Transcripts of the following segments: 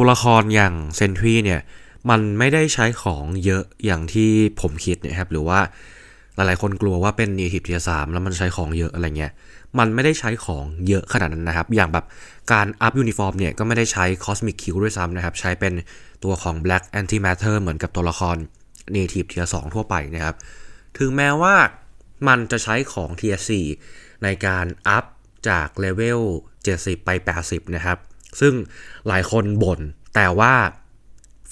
ตัวละครอย่างเซนทรีเนี่ยมันไม่ได้ใช้ของเยอะอย่างที่ผมคิดนะครับหรือว่าหลายๆ คนกลัวว่าเป็นเนทีฟเทียสามแล้วมันใช้ของเยอะอะไรเงี้ย มันไม่ได้ใช้ของเยอะขนาดนั้นนะครับ อย่างแบบการอัพยูนิฟอร์มเนี่ยก็ไม่ได้ใช้คอสมิกคิวด้วยซ้ำนะครับ ใช้เป็นตัวของ Black Antimatter เหมือนกับตัวละคร Native Tier 2ทั่วไปนะครับ ถึงแม้ว่ามันจะใช้ของ Tier 4ในการอัพจากเลเวล70 ไป 80 นะครับ ซึ่งหลายคนบ่นแต่ว่า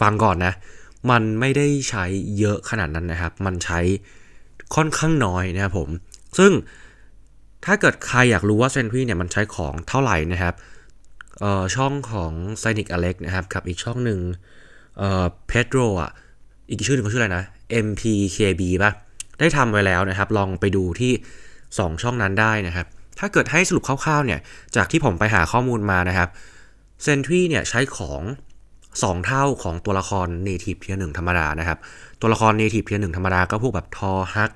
ฟังก่อนนะ มันไม่ได้ใช้เยอะขนาดนั้นนะครับ มันใช้ค่อนข้างน้อยนะครับผม ซึ่งถ้าเกิดใครอยากรู้ว่าเซนทรีเนี่ยมันใช้ของเท่าไหร่นะครับช่องของ c y n i c Alex นะครับกับอีกช่องหนึ่งเอ่อ Pedro อะอีกชื่อหนึ่งเขาชื่ออะไรนะ MPKB ป่ะ ได้ทำไว้แล้วนะครับ ลองไปดูที่ 2 ช่องนั้นได้นะครับ ถ้าเกิดให้สรุปคร่าวๆเนี่ย จากที่ผมไปหาข้อมูลมานะครับ เซนทรีเนี่ยใช้ของ2เท่าของตัวละคร Native Tier 1ธรรมดานะครับ ตัวละคร Native Tier 1ธรรมดาก็พวกแบบทอฮัก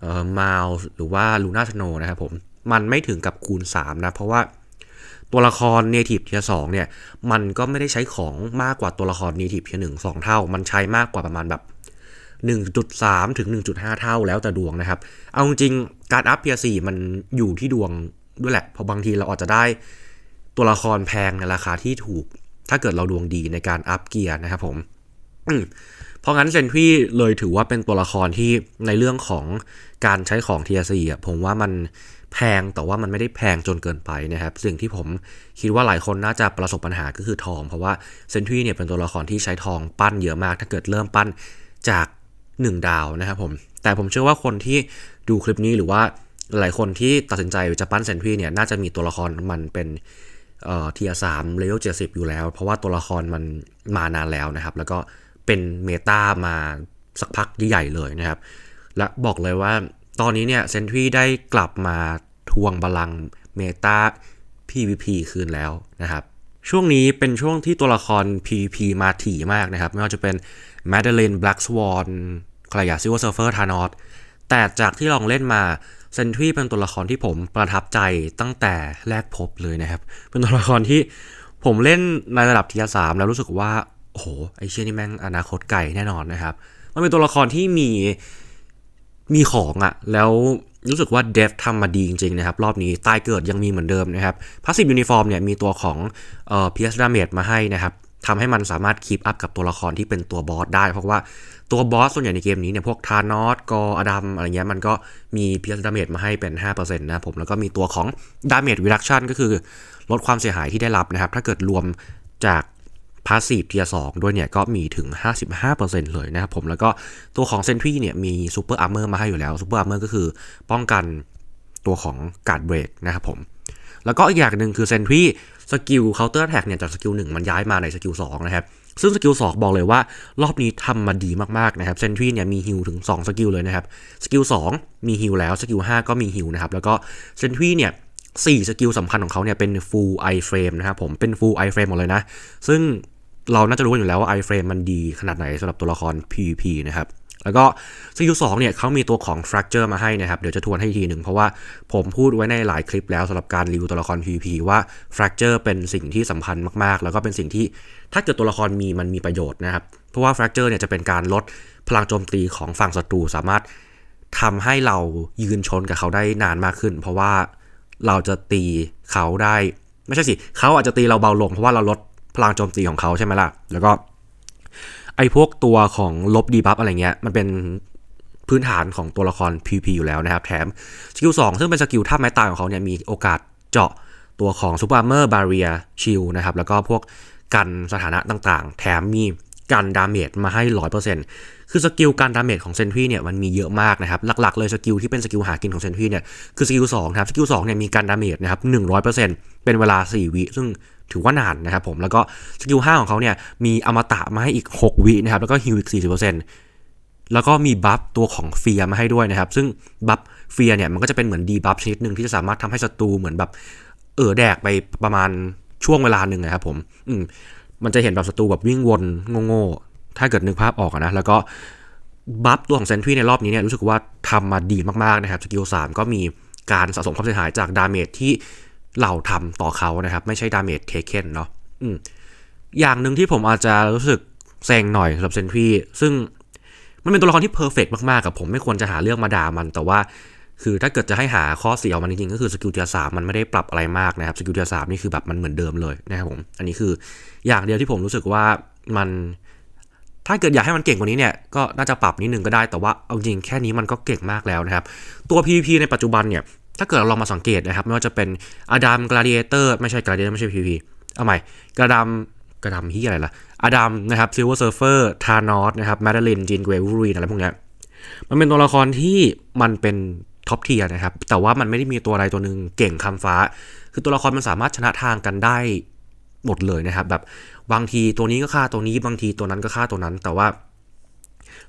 เอ่อมาลหรือว่าลูน่าชโนนะครับผมมันไม่ถึงกับคูณ 3 นะ เพราะว่าตัวละคร Native Tier 2เนี่ย มันก็ไม่ได้ใช้ของมากกว่าตัวละคร Native Tier 1 2เท่า มันใช้มากกว่าประมาณแบบ 1.3 ถึง 1.5 เท่าแล้วแต่ดวงนะครับ เอาจริงการอัพ Tier 4มันอยู่ที่ดวงด้วยแหละเพราะบางทีเราอาจจะได้ ตัวละครแพงในราคาที่ถูก ถ้าเกิดเราดวงดีในการอัพเกียร์นะครับผมเพราะงั้นเซนทรีเลยถือว่าเป็นตัวละครที่ในเรื่องของการใช้ของ Tier 4อะผมว่ามันแพงแต่ว่ามันไม่ได้แพงจนเกินไปนะครับ สิ่งที่ผมคิดว่าหลายคนน่าจะประสบปัญหาก็คือทอง เพราะว่าเซนทรีเนี่ยเป็นตัวละครที่ใช้ทองปั้นเยอะมาก ถ้าเกิดเริ่มปั้นจาก 1 ดาวนะครับผมแต่ผมเชื่อว่าคนที่ดูคลิปนี้หรือว่าหลายคนที่ตัดสินใจจะปั้นเซนทรีเนี่ยน่าจะมีตัวละครมันเป็น เอ่อ Tier 3เลเวล70อยู่แล้ว เพราะว่าตัวละครมันมานานแล้วนะครับ แล้วก็เป็นเมตามาสักพักใหญ่ๆเลยนะครับ และบอกเลยว่าตอนนี้เนี่ยเซนทรีได้กลับมาทวงบาลังเมตา PVP คืนแล้วนะครับ ช่วงนี้เป็นช่วงที่ตัวละคร PVP มาถี่มากนะครับ ไม่ว่าจะเป็น m a d e l i n e Black Swan ใครอยากซิวเซิร์ฟเฟอร์ทานอสแต่จากที่ลองเล่นมา เซนทรีเป็นตัวละครที่ผมประทับใจตั้งแต่แรกพบเลยนะครับ เป็นตัวละครที่ผมเล่นในระดับทีสามแล้วรู้สึกว่าโอ้โหไอเชี่ยนี่แม่งอนาคตไกลแน่นอนนะครับ มันเป็นตัวละครที่มีมีของอะแล้วรู้สึกว่าเดฟทำมาดีจริงๆนะครับ รอบนี้ตายเกิดยังมีเหมือนเดิมนะครับพาสซีฟยูนิฟอร์มเนี่ยมีตัวของเอ่อ PS Damage มาให้นะครับ ทำให้มันสามารถคีปอัพกับตัวละครที่เป็นตัวบอสได้ เพราะว่าตัวบอสส่วนใหญ่ในเกมนี้เนี่ยพวกทานอสกออดัมอะไรเงี้ยมันก็มี PS Damage มจมาให้เป็น 5%นะครับผมแล้วก็มีตัวของ Damage Reduction ก็คือลดความเสียหายที่ได้รับนะครับ ถ้าเกิดรวมจากพาสซีฟเทียสองด้วยเนี่ยก็มีถึง 55%เลยนะครับผมแล้วก็ตัวของเซนทรีเนี่ยมีซูเปอร์อาร์เมอร์มาให้อยู่แล้วซูเปอร์อาร์เมอร์ก็คือป้องกันตัวของการเบรกนะครับผม แล้วก็อีกอย่างหนึ่งคือเซนทรีสกิลเคาน์เตอร์แท็กเนี่ยจากสกิลหนึ่งมันย้ายมาในสกิล2นะครับซึ่งสกิล2บอกเลยว่ารอบนี้ทำมาดีมากๆนะครับเซนทรีเนี่ยมีฮิลถึง 2 สกิลเลยนะครับสกิล2มีฮิลแล้วสกิล5ก็มีฮิลนะครับแล้วก็เซนทรีเนี่ยสี่สกิลสำคัญของเขาเนี่ยเป็น full i frame นะครับผมเป็น full i frame หมดเลยนะ ซึ่งเราน่าจะรู้กันอยู่แล้วว่า i frame มันดีขนาดไหนสำหรับตัวละคร PVP นะครับ แล้วก็สกิล2เนี่ยเขามีตัวของ fracture มาให้นะครับ เดี๋ยวจะทวนให้ทีหนึ่งเพราะว่าผมพูดไว้ในหลายคลิปแล้วสำหรับการรีวิวตัวละคร PVP ว่า fracture เป็นสิ่งที่สำคัญมาก ๆ แล้วก็เป็นสิ่งที่ถ้าเกิดตัวละครมีมันมีประโยชน์นะครับ เพราะว่า fracture เนี่ยจะเป็นการลดพลังโจมตีของฝั่งศัตรูสามารถทำให้เรายืนชนกับเขาได้นานมากขึ้น เพราะว่าเราจะตีเขาได้ ไม่ใช่สิเขาอาจจะตีเราเบาลงเพราะว่าเราลดพลังโจมตีของเขาใช่ไหมล่ะ แล้วก็ ไอ้พวกตัวของลบดีบัฟอะไรเงี้ยมันเป็นพื้นฐานของตัวละคร PP อยู่แล้วนะครับ แถมสกิล2ซึ่งเป็นสกิลท่าไม้ตายของเขาเนี่ยมีโอกาสเจาะตัวของซูเปอร์เมอร์บาริอาชิลนะครับ แล้วก็พวกกันสถานะต่างๆ แถมมีกันดาเมจมาให้ 100% คือสกิลการดาเมจของเซนทรีเนี่ยมันมีเยอะมากนะครับ หลักๆเลยสกิลที่เป็นสกิลหากินของเซนทรีเนี่ยคือสกิล2ครับสกิล2เนี่ยมีการดาเมจนะครับ100%เป็นเวลา4วิซึ่งถือว่านานนะครับผมแล้วก็สกิล5ของเขาเนี่ยมีอมตะมาให้อีก6วินะครับแล้วก็ฮิวอีก40%แล้วก็มีบัฟตัวของเฟียมาให้ด้วยนะครับ ซึ่งบัฟเฟียเนี่ยมันก็จะเป็นเหมือนดีบัฟชนิดหนึ่งที่จะสามารถทำให้ศัตรูเหมือนแบบเออแดกไปประมาณช่วงเวลาหนึ่งนะครับผม อืมมันจะเห็นแบบศัตรูแบบวิ่งวนโง่ ถ้าเกิดนึกภาพออกนะแล้วก็บัฟตัวของเซนทรีในรอบนี้เนี่ยรู้สึกว่าทำมาดีมากๆนะครับสกิล3ก็มีการสะสมความเสียหายจากดาเมจที่เราทำต่อเขานะครับ ไม่ใช่ดาเมจเทเคนเนาะอืมอย่างหนึ่งที่ผมอาจจะรู้สึกแซงหน่อยสำหรับเซนทรีซึ่งมันเป็นตัวละครที่เพอร์เฟกมากๆกับผมไม่ควรจะหาเรื่องมาด่ามัน แต่ว่าคือถ้าเกิดจะให้หาข้อเสียของมันจริงๆก็คือสกิลเทียสามมันไม่ได้ปรับอะไรมากนะครับสกิลเทียสามนี่คือแบบมันเหมือนเดิมเลยนะครับผมอันนี้คืออย่างเดียวที่ผมรู้สึกว่ามัน ถ้าเกิดอยากให้มันเก่งกว่านี้เนี่ยก็น่าจะปรับนิดนึงก็ได้แต่ว่าเอาจริงแค่นี้มันก็เก่งมากแล้วนะครับ ตัว PVP ในปัจจุบันเนี่ยถ้าเกิดเราลองมาสังเกตนะครับ ไม่ว่าจะเป็นอดัมกราดิเอเตอร์ไม่ใช่กราดิเอเตอร์ไม่ใช่ PVP เอาใหม่กระดัมกระดัมที่อะไรล่ะอดัมนะครับซิลเวอร์เซิร์ฟเฟอร์ทานอสนะครับแมดลินจินเกววูรีอะไรพวกเนี้ยมันเป็นตัวละครที่มันเป็นท็อปเทียร์นะครับ แต่ว่ามันไม่ได้มีตัวใดตัวหนึ่งเก่งคำฟ้า คือตัวละครมันสามารถชนะทางกันได้หมดเลยนะครับ แบบ บางทีตัวนี้ก็ฆ่าตัวนี้บางทีตัวนั้นก็ฆ่าตัวนั้น แต่ว่า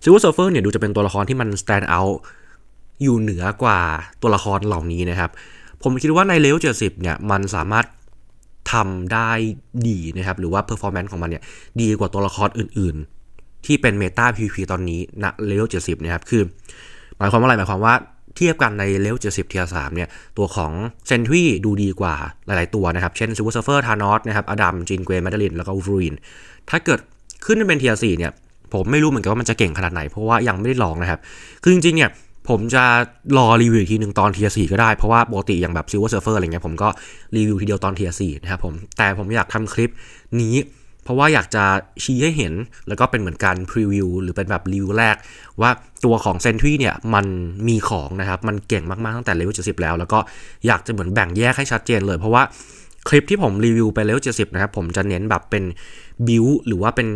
ซิลเวอร์เซิร์ฟเฟอร์เนี่ยดูจะเป็นตัวละครที่มัน stand out อยู่เหนือกว่าตัวละครเหล่านี้นะครับ ผมคิดว่าในเลเวล70เนี่ยมันสามารถทำได้ดีนะครับ หรือว่า performance ของมันเนี่ยดีกว่าตัวละครอื่นๆ ที่เป็นเมตา PVP ตอนนี้ณเลเวล70นะครับคือ หมายความว่าอะไรหมายความว่า เทียบกันในเลเวล70เทียร์3เนี่ยตัวของเซนทรีดูดีกว่าหลาย ๆ ตัวนะครับ เช่นซูเปอร์เซฟเฟอร์ทานอสนะครับอดัมจินเกรแมดลินแล้วก็อูฟรีนถ้าเกิดขึ้นเป็นเทียร์4เนี่ยผมไม่รู้เหมือนกันว่ามันจะเก่งขนาดไหน เพราะว่ายังไม่ได้ลองนะครับ คือจริง ๆ เนี่ยผมจะรอรีวิวอีกทีหนึ่งตอนเทียร์สก็ได้ เพราะว่าปกติอย่างแบบซิลเวอร์เซิร์ฟเฟอร์อะไรเงี้ยผมก็รีวิวทีเดียวตอนเทียร์สนะครับผมแต่ผมอยากทำคลิปนี้ ราะว่าอยากจะชี้ให้เห็น แล้วก็เป็นเหมือนการพรีวิวหรือเป็นแบบรีวิวแรก ว่าตัวของเซนทรีเนี่ยมันมีของนะครับ มันเก่งมากๆตั้งแต่เลเวล70แล้ว แล้วก็อยากจะเหมือนแบ่งแยกให้ชัดเจนเลย เพราะว่าคลิปที่ผมรีวิวไปเลเวล70นะครับ ผมจะเน้นแบบเป็นบิวหรือว่าเป็น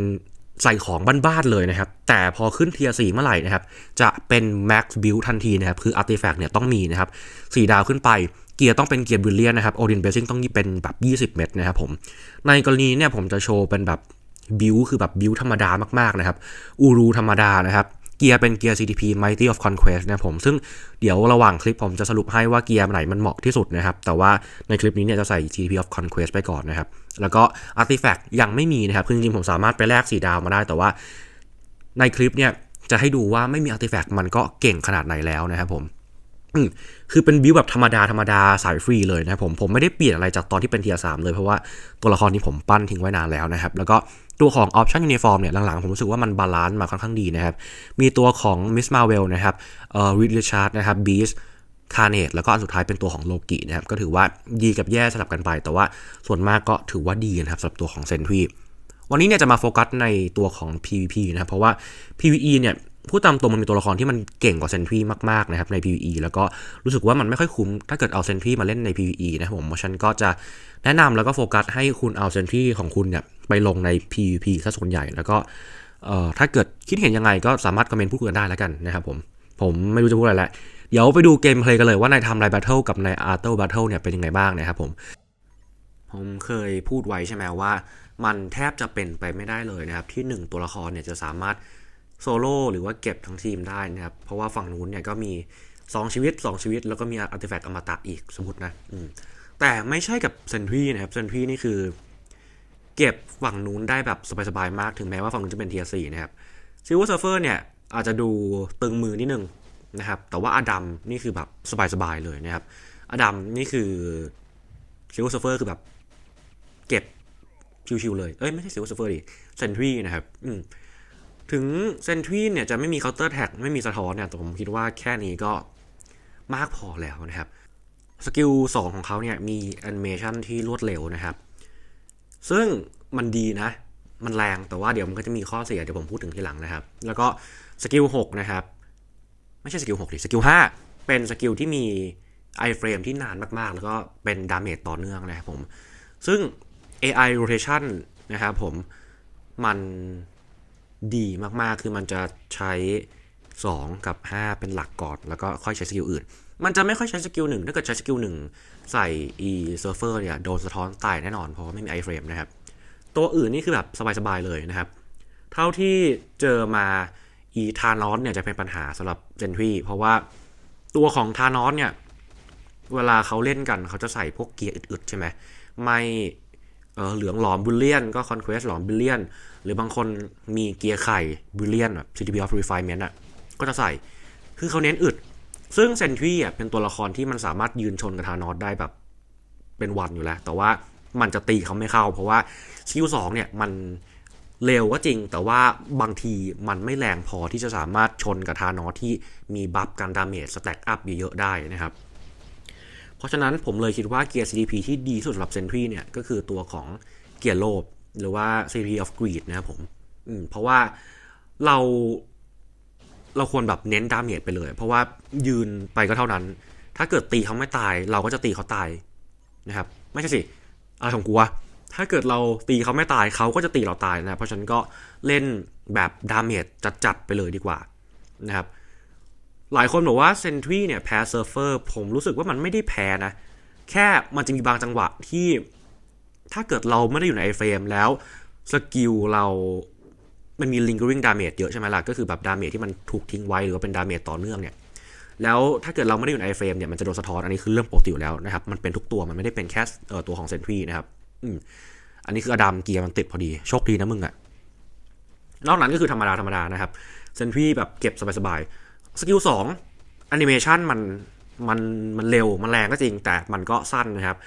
ใส่ของบ้านๆเลยนะครับ แต่พอขึ้นเทียร์4เมื่อไหร่นะครับ จะเป็น Max Build ทันทีนะครับ คือ Artifact เนี่ยต้องมีนะครับ 4 ดาวขึ้นไป เกียร์ต้องเป็นเกียร์บ r ิเลียนนะครับโอดินเบสซิ่งต้องเป็นแบบ 20 เม็ดนะครับผม ในกรณีเนี่ยผมจะโชว์เป็นแบบบิวคือแบบบิวธรรมดามากๆนะครับอูรูธรรมดานะครับเกียร์เป็นเกียร์ CTP Mighty of Conquest นะผมซึ่งเดี๋ยวระหว่างคลิปผมจะสรุปให้ว่าเกียร์ไหนมันเหมาะที่สุดนะครับ แต่ว่าในคลิปนี้เนี่ยจะใส่ CTP of Conquest ไปก่อนนะครับ แล้วก็ Artifact ยังไม่มีนะครับคือจริงๆผมสามารถไปแลกสีดาวมาได้ แต่ว่าในคลิปเนี่ยจะให้ดูว่าไม่มี Artifact มันก็เก่งขนาดไหนแล้วนะครับผม คือเป็นบิวแบบธรรมดาธรรมดาสายฟรีเลยนะผมผมไม่ได้เปลี่ยนอะไรจากตอนที่เป็นเทียร์สามเลยเพราะว่าตัวละครนี้ผมปั้นทิ้งไว้นานแล้วนะครับ แล้วก็ตัวของออปชั่นยูนิฟอร์มเนี่ยหลังๆผมรู้สึกว่ามันบาลานซ์มาค่อนข้างดีนะครับ มีตัวของมิสมาเวลนะครับเอ่อริชาร์ดนะครับบีสคาร์เนตแล้วก็อันสุดท้ายเป็นตัวของโลกินะครับก็ถือว่าดีกับแย่สลับกันไป แต่ว่าส่วนมากก็ถือว่าดีนะครับสำหรับตัวของเซนทรีวันนี้เนี่ยจะมาโฟกัสในตัวของ PVP นะครับเพราะว่า PVE เนี่ย พูดตามตรงมันมีตัวละครที่มันเก่งกว่าเซนทรีมากๆนะครับใน PVE แล้วก็รู้สึกว่ามันไม่ค่อยคุ้มถ้าเกิดเอาเซนทรีมาเล่นใน PVE นะครับผมฉันก็จะแนะนำแล้วก็โฟกัสให้คุณเอาเซนทรีของคุณเนี่ยไปลงใน PVP ซะส่วนใหญ่แล้วก็ถ้าเกิดคิดเห็นยังไงก็สามารถคอมเมนต์พูดคุยกันได้แล้วกันนะครับผมผมไม่รู้จะพูดอะไรแล้วเดี๋ยวไปดูเกมเพลย์กันเลยว่าในทำไลน์แบทเทิลกับในอาร์เตอร์แบทเทิลเนี่ยเป็นยังไงบ้างนะครับผมผมเคยพูดไว้ใช่ไหมว่า มันแทบจะเป็นไปไม่ได้เลยนะครับที่ 1 ตัวละครเนี่ยจะสามารถ โซโล่หรือว่าเก็บทั้งทีมได้นะครับ เพราะว่าฝั่งนู้นเนี่ยก็มี 2 ชีวิต 2 ชีวิต แล้วก็มีอาร์ติแฟกต์อมตะอีกสมมตินะแต่ไม่ใช่กับเซนทรีนะครับเซนทรีนี่คือ เก็บฝั่งนู้นได้แบบสบายๆมากถึงแม้ว่าฝั่งนู้นจะเป็นเทียร์สี่นะครับซิลเวอร์เซอร์เฟอร์เนี่ยอาจจะดูตึงมือนิดนึงนะครับ แต่ว่าอดัมนี่คือแบบสบายๆเลยนะครับอดัมนี่คือซิลเวอร์เซอร์เฟอร์คือแบบ เก็บชิวๆเลย เอ้ยไม่ใช่ซิลเวอร์เซอร์เฟอร์ดิเซนทรีนะครับ อืม ถึงเซนทรีเนี่ยจะไม่มีเคาน์เตอร์แท็กไม่มีสะท้อนเนี่ยแต่ผมคิดว่าแค่นี้ก็มากพอแล้วนะครับ สกิล 2 ของเขาเนี่ยมีแอนิเมชันที่รวดเร็วนะครับ ซึ่งมันดีนะ มันแรงแต่ว่าเดี๋ยวมันก็จะมีข้อเสียเดี๋ยวผมพูดถึงทีหลังนะครับ แล้วก็สกิล 6 นะครับ ไม่ใช่สกิล 6ดิสกิล 5 เป็นสกิลที่มีไอเฟรมที่นานมากๆ แล้วก็เป็นดาเมจต่อเนื่องนะครับผม ซึ่ง AI rotation นะครับผมมัน ดีมากๆ คือมันจะใช้ 2 กับ 5 เป็นหลักก่อน แล้วก็ค่อยใช้สกิลอื่น มันจะไม่ค่อยใช้สกิลหนึ่งถ้าเกิดใช้สกิลหนึ่งใส่ e surfer เนี่ยโดนสะท้อนตายแน่นอนเพราะว่าไม่มี iframe นะครับ ตัวอื่นนี่คือแบบสบายๆเลยนะครับ เท่าที่เจอมา e t h a n o s เนี่ยจะเป็นปัญหาสำหรับ Gentry เพราะว่าตัวของ t h a n o s เนี่ยเวลาเขาเล่นกันเขาจะใส่พวกเกียร์อึดๆใช่ไหมไม่ เออเหลืองหลอมบุลเลียนก็คอนเควสหลอมบุลเลียนหรือบางคนมีเกียร์ไข่บุลเลียนแบบ CTP of Refinement อะก็จะใส่คือเขาเน้นอึด ซึ่งเซนทรีอะเป็นตัวละครที่มันสามารถยืนชนกับทานอสได้แบบเป็นวันอยู่แล้ว แต่ว่ามันจะตีเขาไม่เข้า เพราะว่าสกิลสองเนี่ยมันเร็วก็จริง แต่ว่าบางทีมันไม่แรงพอที่จะสามารถชนกับทานอสที่มีบัฟการดาเมจสแต็กอัพเยอะๆได้นะครับ ราะฉะนั้นผมเลยคิดว่าเกียร์ CDP ที่ดีสุดสำหรับเซนทรีเนี่ยก็คือตัวของเกียร์โลบหรือว่า CDP of Greed นะครับผมอืมเพราะว่าเราเราควรแบบเน้นดาเมจไปเลย เพราะว่ายืนไปก็เท่านั้น ถ้าเกิดตีเขาไม่ตาย เราก็จะตีเขาตายนะครับ ไม่ใช่สิอะไรของกูวะถ้าเกิดเราตีเขาไม่ตายเขาก็จะตีเราตายนะ เพราะฉะนั้นก็เล่นแบบดาเมจจัดๆไปเลยดีกว่านะครับ หลายคนบอกว่าเซนทรีเนี่ยแพ้เซิร์ฟเฟอร์ผมรู้สึกว่ามันไม่ได้แพ้นะ แค่มันจะมีบางจังหวะที่ ถ้าเกิดเราไม่ได้อยู่ในไอเฟรมแล้วสกิลเรา มันมี lingering damage เยอะใช่ไหมล่ะ ก็คือแบบดาเมจที่มันถูกทิ้งไว้หรือว่าเป็นดาเมจต่อเนื่องเนี่ย แล้วถ้าเกิดเราไม่ได้อยู่ในไอเฟรมเนี่ยมันจะโดนสะท้อน อันนี้คือเรื่องปกติอยู่แล้วนะครับ มันเป็นทุกตัวมันไม่ได้เป็นแค่เอ่อตัวของเซนทรีนะครับ อืม อันนี้คืออดัมเกียร์มันติดพอดี โชคดีนะมึงอะนอกนั้นก็คือธรรมดาธรรมดานะครับ เซนทรีแบบเก็บสบายๆ สกิลสองแอนิเมชันมันมันมันเร็วมันแรงก็จริง แต่มันก็สั้นนะครับ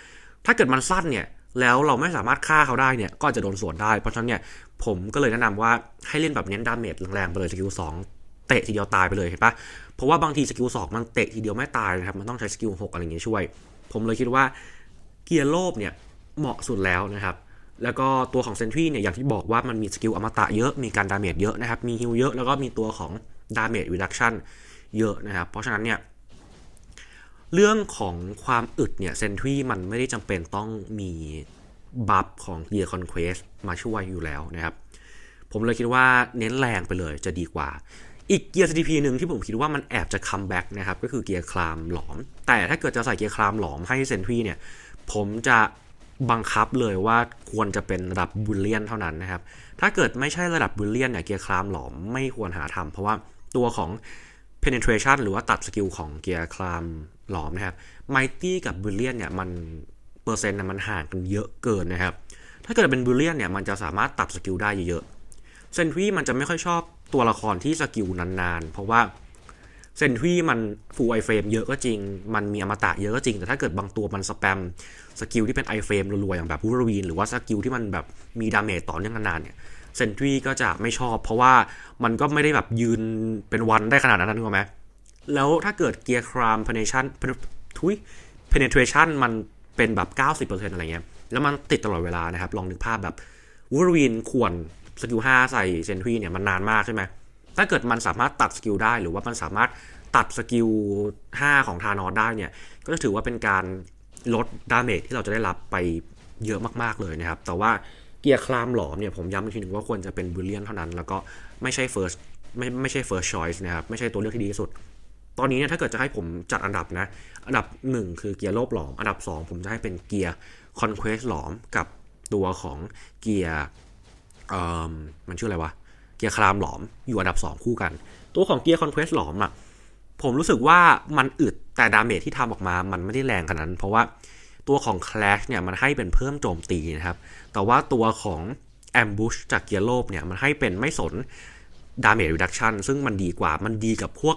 ถ้าเกิดมันสั้นเนี่ยแล้วเราไม่สามารถฆ่าเขาได้เนี่ย ก็จะโดนสวนได้ เพราะฉะนั้นเนี่ยผมก็เลยแนะนำว่าให้เล่นแบบเน้นดาเมจแรงๆไปเลยสกิลสองเตะทีเดียวตายไปเลยเห็นปะเพราะว่าบางทีสกิลสองมันเตะทีเดียวไม่ตายนะครับ มันต้องใช้สกิลหกอะไรอย่างเงี้ยช่วย ผมเลยคิดว่าเกียร์โลบเนี่ยเหมาะสุดแล้วนะครับ แล้วก็ตัวของเซนทรีเนี่ยอย่างที่บอกว่ามันมีสกิลอมตะเยอะ มีการดาเมจเยอะนะครับ มีฮิลเยอะ แล้วก็มีตัวของ ดาเมจรีดักชันเยอะนะครับ เพราะฉะนั้นเนี่ยเรื่องของความอึดเนี่ยเซนทรีมันไม่ได้จำเป็นต้องมีบัฟของเกียร์คอนเควสมาช่วยอยู่แล้วนะครับ ผมเลยคิดว่าเน้นแรงไปเลยจะดีกว่า อีกเกียร์ CDP หนึ่งที่ผมคิดว่ามันแอบจะคัมแบ็กนะครับ ก็คือเกียร์คลามหลอม แต่ถ้าเกิดจะใส่เกียร์คลามหลอมให้เซนทรีเนี่ย ผมจะบังคับเลยว่าควรจะเป็นระดับบูลเลียนเท่านั้นนะครับ ถ้าเกิดไม่ใช่ระดับบูลเลียนเนี่ยเกียร์คลามหลอมไม่ควรหาทำเพราะว่า ตัวของ penetration หรือว่าตัดสกิลของเกียร์คลามหลอมนะครับ mighty กับบูลเลียนเนี่ยมันเปอร์เซ็นต์น่ะมันห่างกันเยอะเกินนะครับ ถ้าเกิดเป็นบูลเลียนเนี่ยมันจะสามารถตัดสกิลได้เยอะๆเซนทรีมันจะไม่ค่อยชอบตัวละครที่สกิลนานๆ เพราะว่าเซนทรีมันฟูลไอเฟรมเยอะก็จริง มันมีอมตะเยอะก็จริง แต่ถ้าเกิดบางตัวมันสแปมสกิลที่เป็นไอเฟรมรัวๆอย่างแบบวูรวีนหรือว่าสกิลที่มันแบบมีดาเมจต่อเนื่องนานๆเนี่ย เซนทรีก็จะไม่ชอบ เพราะว่ามันก็ไม่ได้แบบยืนเป็นวันได้ขนาดนั้นนึกไหมแล้วถ้าเกิดเกียร์คราม penetration ทุย penetration มันเป็นแบบ 90%อะไรเงี้ย แล้วมันติดตลอดเวลานะครับ ลองนึกภาพแบบวูรวีนขวนสกิล5ใส่เซนทรีเนี่ยมันนานมากใช่ไหมถ้าเกิดมันสามารถตัดสกิลได้หรือว่ามันสามารถตัดสกิล 5 ของทานอสได้เนี่ย ก็จะถือว่าเป็นการลดดาเมจที่เราจะได้รับไปเยอะมาก ๆ เลยนะครับ แต่ว่า กียร์คลามหลอมเนี่ยผมย้ำอีกทีหนึ่งว่าควรจะเป็นบูลเลียนเท่านั้น แล้วก็ไม่ใช่ first ไม่ไม่ใช่ first choice นะครับ ไม่ใช่ตัวเลือกที่ดีที่สุด ตอนนี้เนี่ยถ้าเกิดจะให้ผมจัดอันดับนะ อันดับ 1 คือเกียร์โลบหลอม อันดับ 2 ผมจะให้เป็นเกียร์คอนควสหลอมกับตัวของเกียร์เอ่อมันชื่ออะไรวะ เกียร์คลามหลอมอยู่อันดับ 2 คู่กัน ตัวของเกียร์คอนควสหลอมอะผมรู้สึกว่ามันอึดแต่ดาเมจที่ทำออกมามันไม่ได้แรงขนาดนั้น เพราะว่า ตัวของ Clash เนี่ยมันให้เป็นเพิ่มโจมตีนะครับ แต่ว่าตัวของ Ambush จากเกียร์โลบเนี่ยมันให้เป็นไม่สน Damage Reduction ซึ่งมันดีกว่ามันดีกับพวก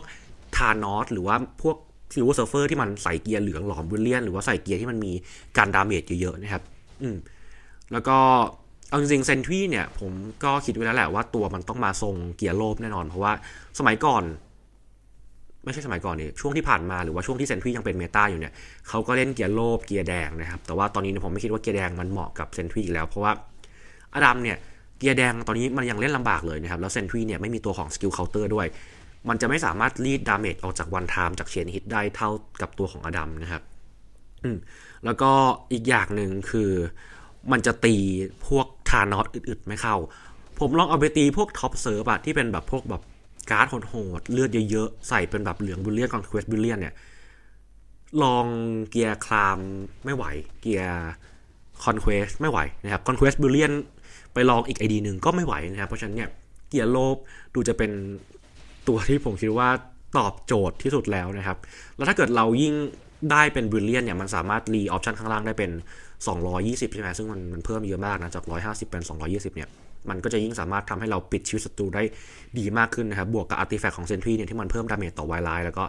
ทานอสหรือว่าพวกซิลเวอร์เซ r ร์เฟอร์ที่มันใส่เกียร์เหลืองหลอมบริเลียนหรือว่าใส่เกียร์ที่มันมีการดาเมจเยอะๆนะครับ อืม แล้วก็เอาจริงๆเซนทรีเนี่ยผมก็คิดไว้แล้วแหละว่าตัวมันต้องมาทรงเกียร์โลบแน่นอน เพราะว่าสมัยก่อน ไม่ใช่สมัยก่อนนี่ช่วงที่ผ่านมาหรือว่าช่วงที่เซนทรียังเป็นเมตาอยู่เนี่ยเขาก็เล่นเกียร์โลบเกียร์แดงนะครับ แต่ว่าตอนนี้ผมไม่คิดว่าเกียร์แดงมันเหมาะกับเซนทรีอีกแล้ว เพราะว่าอดัมเนี่ยเกียร์แดงตอนนี้มันยังเล่นลำบากเลยนะครับ แล้วเซนทรีเนี่ยไม่มีตัวของสกิลเคาน์เตอร์ด้วย มันจะไม่สามารถรีดดาเมจออกจากวันไทม์จากเชนฮิตได้เท่ากับตัวของอดัมนะครับอืมแล้วก็อีกอย่างหนึ่งคือมันจะตีพวกทานอสอึดๆไม่เข้า ผมลองเอาไปตีพวกท็อปเซิร์ฟอะที่เป็นแบบพวกแบบ การ์ดโหดๆเลือดเยอะๆ ใส่เป็นแบบเหลืองบุลเลียนคอนเควสบุลเลียนเนี่ย ลองเกียร์คลามไม่ไหว เกียร์คอนเควสไม่ไหวนะครับคอนเควสบุลเลียนไปลองอีกไอดีหนึ่งก็ไม่ไหวนะครับ เพราะฉะนั้นเนี่ยเกียร์โลบดูจะเป็นตัวที่ผมคิดว่าตอบโจทย์ที่สุดแล้วนะครับ แล้วถ้าเกิดเรายิ่งได้เป็นบริเลียนเนี่ยมันสามารถรีออปชันข้างล่างได้เป็น 220 ใช่ไหมซึ่งมันมันเพิ่มเยอะมากนะ จาก 150 เป็น 220 เนี่ย มันก็จะยิ่งสามารถทำให้เราปิดชีวิตศัตรูได้ดีมากขึ้นนะครับ บวกกับอาร์ติแฟกต์ของเซนทรีเนี่ยที่มันเพิ่มดาเมจต่อไวไลน์แล้วก็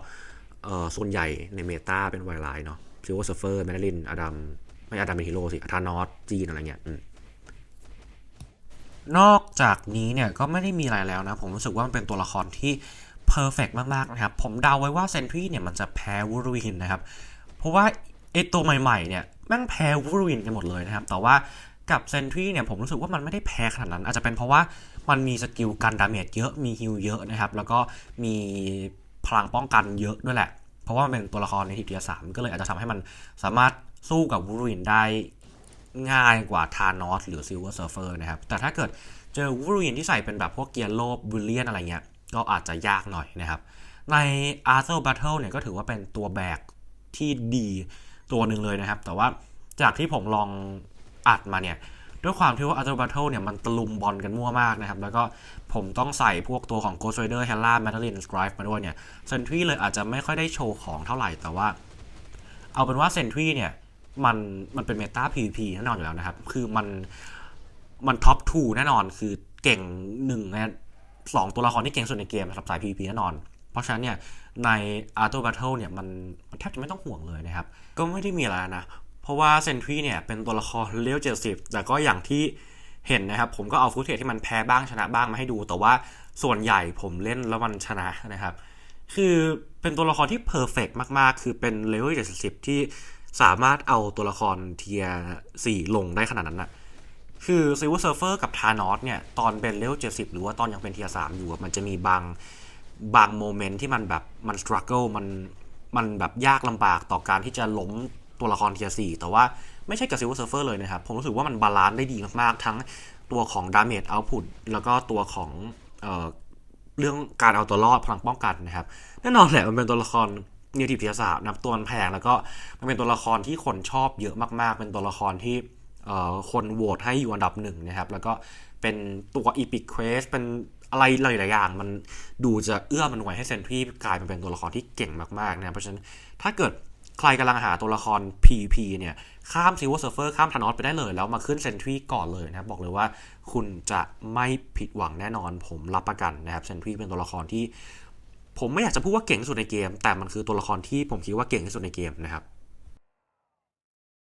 เอ่อส่วนใหญ่ในเมตาเป็นไวไลน์เนาะซิลเวอร์เซฟเฟอร์แมนลินอดัมไม่อดัมเป็นฮีโร่สิทานอสจีนอะไรเงี้ยนอกจากนี้เนี่ยก็ไม่ได้มีอะไรแล้วนะ ผมรู้สึกว่ามันเป็นตัวละครที่เพอร์เฟกมาก ๆ นะครับ ผมเดาไว้ว่าเซนทรีเนี่ยมันจะแพ้วูรูวินนะครับ เพราะว่า ไอตัวใหม่ๆเนี่ยแม่งแพ้วูรูวินกันหมดเลยนะครับ แต่ว่ากับเซนทรีเนี่ยผมรู้สึกว่ามันไม่ได้แพ้ขนาดนั้น อาจจะเป็นเพราะว่ามันมีสกิลกันดาเมจเยอะมีฮิลเยอะนะครับ แล้วก็มีพลังป้องกันเยอะด้วยแหละ เพราะว่ามันเป็นตัวละครในทีเทียสามก็เลยอาจจะทำให้มันสามารถสู้กับวูรูวินได้ง่ายกว่าทานอสหรือซิลเวอร์เซิร์ฟเฟอร์นะครับ แต่ถ้าเกิดเจอวูรูินที่ใส่เป็นแบบพวกเกียร์โลบบูเลียนอะไรเงี้ยก็อาจจะยากหน่อยนะครับ ใน a r t h u r Battle เนี่ยก็ถือว่าเป็นตัวแบกที่ดี ตัวหนึ่งเลยนะครับ แต่ว่าจากที่ผมลองอัดมาเนี่ย ด้วยความที่ว่า a r t h u r Battle เนี่ยมันตะลุมบอลกันมั่วมากนะครับ แล้วก็ผมต้องใส่พวกตัวของ Ghost Rider Hella Madeline Scribe มาด้วยเนี่ย Sentry เลยอาจจะไม่ค่อยได้โชว์ของเท่าไหร่แต่ว่า เอาเป็นว่า Sentry เนี่ยมันมันเป็นเมตา PVP แน่นอนอยู่แล้วนะครับ คือมันมันท็อปทูแน่นอนคือเก่งหนึ่งในสองตัวละครที่เก่งสุดในเกมสำหรับสาย PVP แน่นอน เพราะฉะนั้นเนี่ยใน a r t h u r Battle เนี่ยมันมันแทบจะไม่ต้องห่วงเลยนะครับ ก็ไม่ได้มีอะไรนะ เพราะว่า Sentry เนี่ยเป็นตัวละครเลเวล70แต่ก็อย่างที่เห็นนะครับ ผมก็เอาฟุตเทจที่มันแพ้บ้างชนะบ้างมาให้ดู แต่ว่าส่วนใหญ่ผมเล่นแล้วมันชนะนะครับ คือเป็นตัวละครที่เพอร์เฟกมากๆ คือเป็นเลเวล70ที่สามารถเอาตัวละครเทียสี่ลงได้ขนาดนั้นนะคือซิวเซิร์ฟเฟอร์กับทานอสเนี่ย ตอนเป็นเลเวล70หรือว่าตอนยังเป็นเทียสามอยู่ มันจะมีบางบางโมเมนต์ที่มันแบบมันสครัลเกิลมัน มันแบบยากลำบากต่อการที่จะล้มตัวละครเทียสี่แต่ว่าไม่ใช่กับซิลเวอร์เซิร์ฟเฟอร์เลยนะครับ ผมรู้สึกว่ามันบาลานซ์ได้ดีมากๆ ทั้งตัวของดาเมจเอาพุตแล้วก็ตัวของเออเรื่องการเอาตัวรอดพลังป้องกันนะครับ แน่นอนแหละมันเป็นตัวละครเนทีฟเทียสานับตัวมันแพงแล้วก็มันเป็นตัวละครที่คนชอบเยอะมากๆ เป็นตัวละครที่คนโหวตให้อยู่อันดับหนึ่งนะครับ แล้วก็เป็นตัวอีพิกเควสเป็น อะไรหลายๆอย่างมันดูจะเอื้อมันไว้ให้เซนทรีกลายมาเป็นตัวละครที่เก่งมากๆนะครับเพราะฉะนั้นถ้าเกิดใครกำลังหาตัวละคร PVP เนี่ย ข้ามซิลเวอร์เซิร์ฟเฟอร์ข้ามธานอสไปได้เลย แล้วมาขึ้นเซนทรีก่อนเลยนะครับบอกเลยว่าคุณจะไม่ผิดหวังแน่นอนผมรับประกันนะครับเซนทรีเป็นตัวละครที่ ผมไม่อยากจะพูดว่าเก่งที่สุดในเกม แต่มันคือตัวละครที่ผมคิดว่าเก่งที่สุดในเกมนะครับ